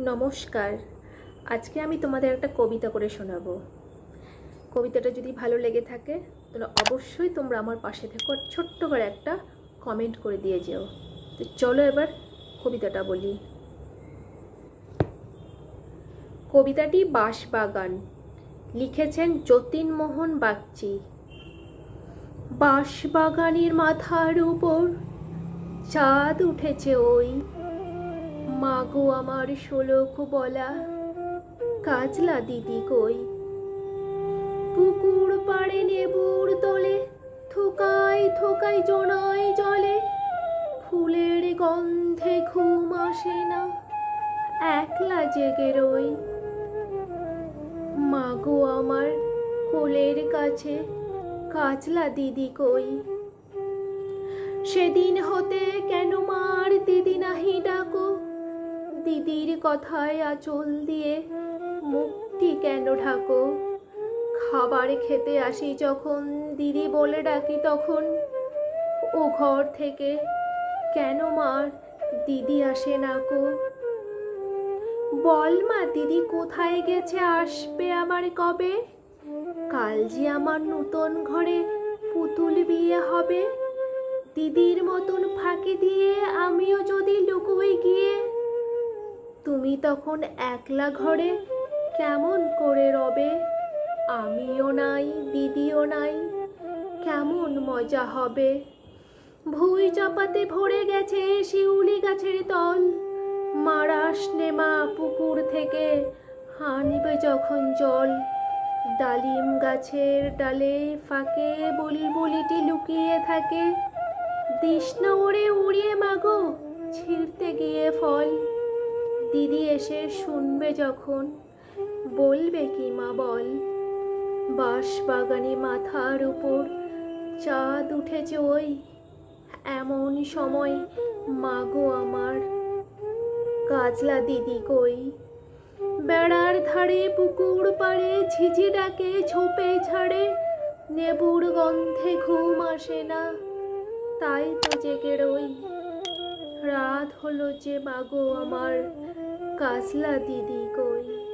নমস্কার। আজকে আমি তোমাদের একটা কবিতা করে শোনাবো। কবিতাটা যদি ভালো লেগে থাকে, তাহলে অবশ্যই তোমরা আমার পাশে থেকো, ছোট্ট করে একটা কমেন্ট করে দিয়ে যেও। তো চলো এবার কবিতাটা বলি। কবিতাটি বাঁশবাগান। লিখেছেন যতীনমোহন বাগচি। বাঁশবাগানের মাথার উপর চাঁদ উঠেছে ওই মাগো আমার শোলক বলা, কাজলা দিদি কই? পুকুর পাড়ে নেবুর তলে থোকাই থোকাই জোনাই জলে, ফুলের গন্ধে ঘুম আসে না, একলা জেগে রই। মাগো আমার কোলের কাছে, কাজলা দিদি কই? সেদিন হতে কেন মার দিদি ডাকো দিদির কথায় আঁচল দিয়ে মুক্তি কেন ঢাকো? খাবার খেতে আসি যখন, দিদি বলে ডাকি তখন। ও ঘর থেকে কেন মার, দিদি আসে না কো? বল মা, দিদি কোথায় গেছে, আসবে আবার কবে? কাল যে আমার নতুন ঘরে পুতুল বিয়ে হবে, দিদির মতন ফাঁকি দিয়ে তখন একলা ঘরে কেমন করে রবে? আমিও নাই, দিদিও নাই, কেমন মজা হবে? ভুই চাপাতে ভরে গেছে শিউলি গাছের তল। মারাস নেমা পুকুর থেকে, হানিবে যখন জল। ডালিম গাছের ডালে ফাঁকে বুলবুলিটি লুকিয়ে থাকে। কৃষ্ণ ওরে উড়িয়ে মাগো, ছিঁড়তে গিয়ে ফল। দিদি এসে শুনবে যখন। বলবে কি মা বল? বাঁশ বাগানে মাথার উপর চাঁদ উঠেছে ওই। এমন সময় মাগো আমার, কাজলা দিদি কই? বেড়ার ধারে পুকুর পাড়ে ঝিঝি ডাকে, ঝোপে ছাড়ে নেবুর গন্ধে ঘুম আসে না। তাই তো জেগে রই। রাত হলো যে মাগো আমার কাজলা দিদি কই?